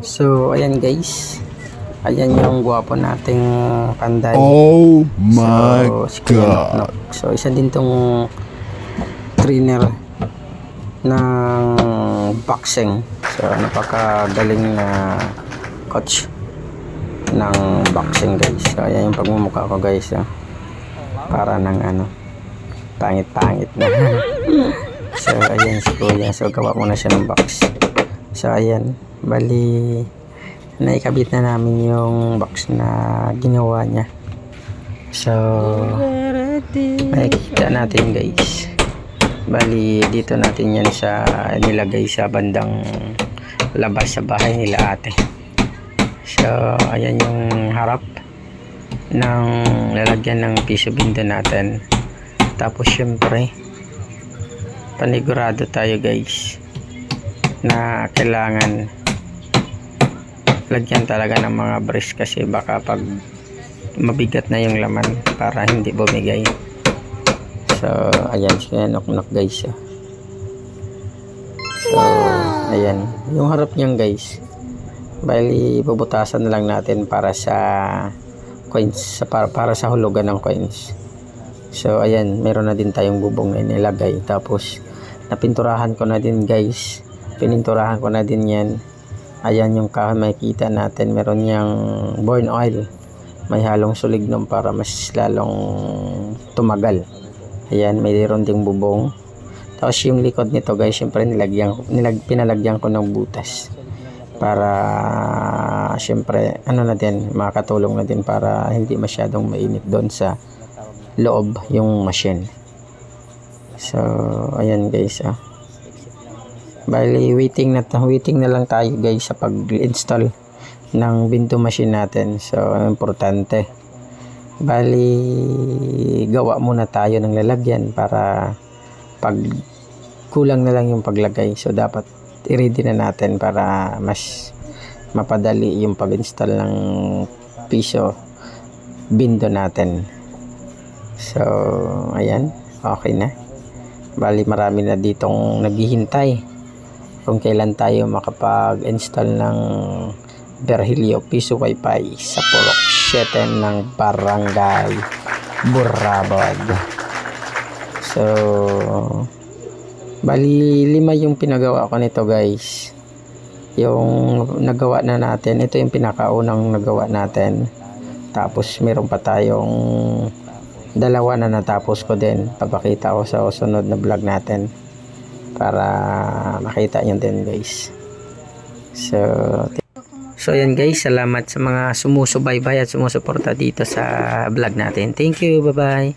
So, ayan guys. Ayan yung gwapo nating panday. Oh my so, god. Noknok. So, isa din tong trainer ng boxing. So, napakagaling na coach ng boxing guys. So, ayan yung pagmumukha ko guys. ah. Para ng ano, pangit-pangit na. so, ayan si Kuya. So, gawa muna siya ng box. So, ayan. Bali, naikabit na namin yung box na ginawa niya. So, makikita natin guys. Bali, dito natin yan sa nilagay sa bandang labas sa bahay nila ate. So, ayan yung harap ng lalagyan ng piso bindo natin. Tapos, syempre, panigurado tayo guys na kailangan lagyan talaga ng mga brace kasi baka pag mabigat na yung laman para hindi bumigay. So ayan siya knock guys ah. so ayan. Yung harap niyan guys bali bubutasan na lang natin para sa coins sa para, para sa hulugan ng coins. So ayan meron na din tayong bubong na inilagay. Tapos napinturahan ko na din guys. Pininturahan ko na din yan ayan yung kahoy makikita natin. Meron niyang burn oil. May halong sulig nun para mas lalong tumagal. Ayan mayroon ding bubong. Tapos yung likod nito guys syempre nilagyan, nilag, pinalagyan ko ng butas. Para syempre ano na din makakatulong na din para hindi masyadong mainit doon sa loob yung machine. So ayan guys ah Bali, waiting na, waiting na lang tayo guys sa pag-install ng binto machine natin. So, importante. Bali, gawa muna tayo ng lalagyan para pag kulang na lang yung paglagay. So, dapat i-ready na natin para mas mapadali yung pag-install ng piso bindo natin. So, ayan. Okay na. Bali, marami na ditong naghihintay kung kailan tayo makapag-install ng Berhilio Piso Wi-Fi sa Purok 7 ng Barangay Burabod. So, bali lima yung pinagawa ko nito guys. Yung nagawa na natin, ito yung pinakaunang nagawa natin. Tapos meron pa tayong dalawa na natapos ko din. Papakita ko sa sunod na vlog natin para makita nyo din guys. So so yan guys. Salamat sa mga sumusubaybay at sumusuporta dito sa vlog natin. Thank you. Bye bye